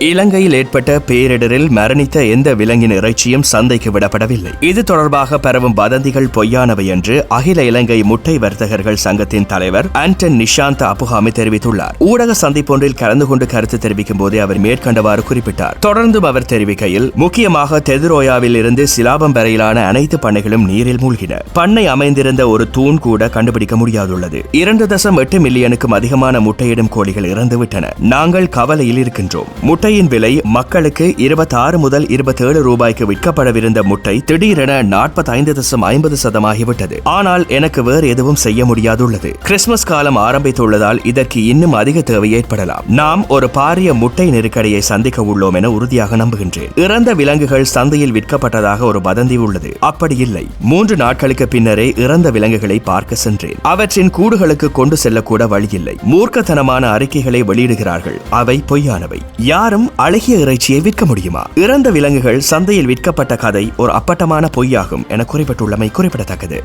இலங்கையில் ஏற்பட்ட பேரிடரில் மரணித்த எந்த விலங்கின் இறைச்சியும் சந்தைக்கு விடப்படவில்லை. இது தொடர்பாக பரவும் வதந்திகள் பொய்யானவை என்று அகில இலங்கை முட்டை வர்த்தகர்கள் சங்கத்தின் தலைவர் ஆண்டன் நிஷாந்த் அப்புகாமி தெரிவித்துள்ளார். ஊடக சந்திப்பொன்றில் கலந்து கொண்டு கருத்து தெரிவிக்கும் போதே அவர் மேற்கண்டவாறு குறிப்பிட்டார். தொடர்ந்தும் அவர் தெரிவிக்கையில் முக்கியமாக தெதுரோயாவில் இருந்து சிலாபம் வரையிலான அனைத்து பண்ணைகளும் நீரில் மூழ்கின. பண்ணை அமைந்திருந்த ஒரு தூண் கூட கண்டுபிடிக்க முடியாதுள்ளது. இரண்டு தசம் எட்டு மில்லியனுக்கும் அதிகமான முட்டையிடும் கோழிகள் இறந்துவிட்டன. நாங்கள் கவலையில் இருக்கின்றோம். முட்டையின் விலை மக்களுக்கு 26 முதல் 27 ரூபாய்க்கு விற்கப்படவிருந்த முட்டை திடீரென 45 தசம் ஐம்பது சதமாகிவிட்டது. ஆனால் எனக்கு வேறு எதுவும் செய்ய முடியாதுள்ளது. கிறிஸ்துமஸ் காலம் ஆரம்பித்துள்ளதால் இதற்கு இன்னும் அதிக தேவை ஏற்படலாம். நாம் ஒரு பாரிய முட்டை நெருக்கடியை சந்திக்க உள்ளோம் என உறுதியாக நம்புகின்றேன். இறந்த விலங்குகள் சந்தையில் விற்கப்பட்டதாக ஒரு வதந்தி உள்ளது. அப்படி இல்லை. மூன்று நாட்களுக்கு பின்னரே இறந்த விலங்குகளை பார்க்க சென்றேன். அவற்றின் கூடுகளுக்கு கொண்டு செல்லக்கூட வழியில்லை. மூர்க்கத்தனமான அறிக்கைகளை வெளியிடுகிறார்கள். அவை பொய்யானவை. யாரும் அழகிய இறைச்சியை விற்க முடியுமா? இறந்த விலங்குகள் சந்தையில் விற்கப்பட்ட கதை ஒரு அப்பட்டமான பொய்யாகும் என குறிப்பிட்டுள்ளமை குறிப்பிடத்தக்கது.